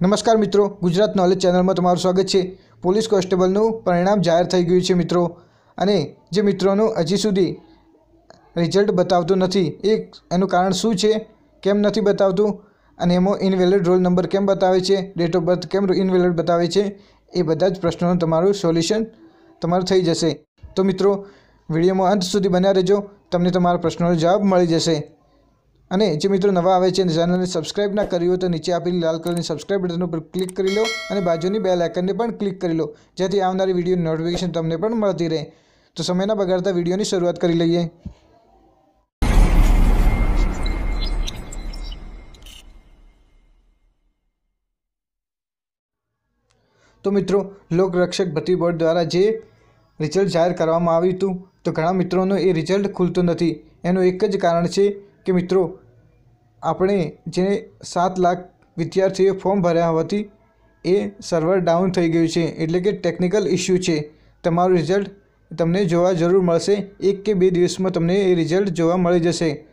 નમસ્કાર મિત્રો, ગુજરાત નોલેજ ચેનલમાં તમારું સ્વાગત છે. પોલીસ કોન્સ્ટેબલનું પરિણામ જાહેર થઈ ગયું છે મિત્રો. અને જે મિત્રોનું હજી સુધી રિઝલ્ટ બતાવતું નથી, એ એનું કારણ શું છે, કેમ નથી બતાવતું અને એમાં ઇનવેલિડ રોલ નંબર કેમ બતાવે છે ડેટ ઓફ બર્થ કેમ ઇનવેલિડ બતાવે છે, એ બધા જ પ્રશ્નોનું તમારું સોલ્યુશન તમારું થઈ જશે. તો મિત્રો, વિડીયોમાં અંત સુધી બન્યા રહેજો. તમને તમારા પ્રશ્નોનો જવાબ મળી જશે. અને જે મિત્રો નવા આવે છે ચેનલને સબસ્ક્રાઇબ ના કર્યું હોય તો નીચે આપેલી લાલ કલરની સબસ્ક્રાઇબ બટન ઉપર ક્લિક કરી લો અને બાજુની બેલ આઇકનને પણ ક્લિક કરી લો, જેથી આવનારી વીડિયો નોટિફિકેશન તમને પણ મળતી રહે. તો સમયના બગાડતા વિડીયોની શરૂઆત કરી લઈએ. તો મિત્રો, લોકરક્ષક ભરતી બોર્ડ દ્વારા જે રિઝલ્ટ જાહેર કરવામાં આવ્યું હતું, તો ઘણા મિત્રોનું એ રિઝલ્ટ ખુલતું નથી. એનું એક જ કારણ છે કે મિત્રો આપણે જે સાત લાખ વિદ્યાર્થીઓએ ફોર્મ ભર્યા હોવાથી એ સર્વર ડાઉન થઈ ગયું છે. એટલે કે ટેકનિકલ ઇસ્યુ છે. તમારું રિઝલ્ટ તમને જોવા જરૂર મળશે. એક કે બે દિવસમાં તમને એ રિઝલ્ટ જોવા મળી જશે.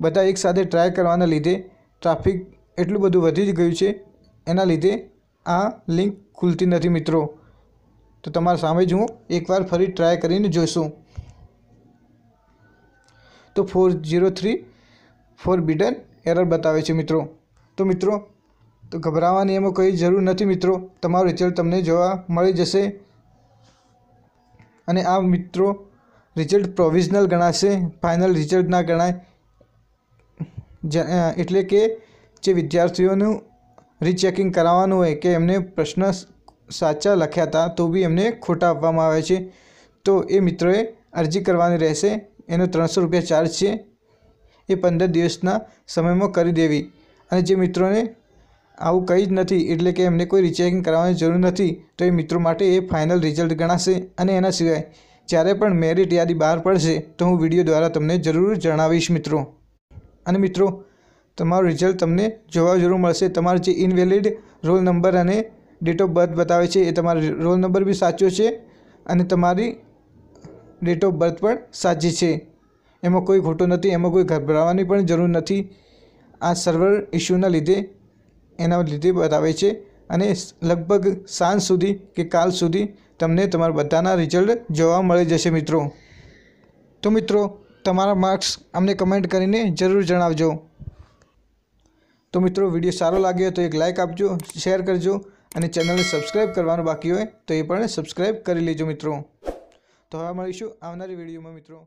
બધા એકસાથે ટ્રાય કરવાના લીધે ટ્રાફિક એટલું બધું વધી જ ગયું છે. એના લીધે આ લિંક ખુલતી નથી મિત્રો. તો તમારા સામે જ હું એકવાર ફરી ટ્રાય કરીને જોઈશું. તો ફોર જીરો થ્રી ફોર બીડન એરર બતાવે છે મિત્રો. તો મિત્રો, તો ગભરાવાની એમાં કોઈ જરૂર નથી મિત્રો. તમારું રિઝલ્ટ તમને જોવા મળી જશે. અને આ મિત્રો રિઝલ્ટ પ્રોવિઝનલ ગણાશે. ફાઇનલ રિઝલ્ટ ના ગણાય. એટલે કે જે વિદ્યાર્થીઓનું રીચેકિંગ કરાવવાનું હોય કે એમને પ્રશ્ન સાચા લખ્યા હતા, તો બી એમને ખોટા આપવામાં આવે છે. તો એ મિત્રોએ અરજી કરવાની રહેશે. એનો ત્રણસો રૂપિયા ચાર્જ છે. એ પંદર દિવસના સમયમાં કરી દેવી. અને જે મિત્રોને આવું કંઈ જ નથી, એટલે કે એમને કોઈ રિચેકિંગ કરાવવાની જરૂર નથી, તો એ મિત્રો માટે એ ફાઇનલ રિઝલ્ટ ગણાશે અને એના સિવાય જ્યારે પણ મેરિટ યાદી બહાર પડશે, તો હું વીડિયો દ્વારા તમને જરૂર જણાવીશ મિત્રો. અને મિત્રો, તમારું રિઝલ્ટ તમને જોવા જરૂર મળશે. તમારો જે ઇનવેલિડ રોલ નંબર અને ડેટ ઓફ બર્થ બતાવે છે, એ તમારો રોલ નંબર બી સાચો છે અને તમારી ડેટ ઓફ બર્થ પણ સાચી છે. એમાં કોઈ ખોટું નથી, એમાં કોઈ ગભરાવાની પણ જરૂર નથી. આ સર્વર ઇશ્યુના લીધે, એના લીધે બતાવે છે અને લગભગ સાંજ સુધી કે કાલ સુધી તમને તમારા બધાના રિઝલ્ટ જોવા મળી જશે મિત્રો. તો મિત્રો, તમારા માર્ક્સ અમને કમેન્ટ કરીને જરૂર જણાવજો. તો મિત્રો વીડિયો સારો લાગ્યો તો એક લાઇક આપજો શેર કરજો અને ચેનલને સબસ્ક્રાઈબ કરવાનું બાકી હોય તો એ પણ સબસ્ક્રાઈબ કરી લેજો મિત્રો. તો હવે મળીશું આવનારી વિડીયોમાં મિત્રો.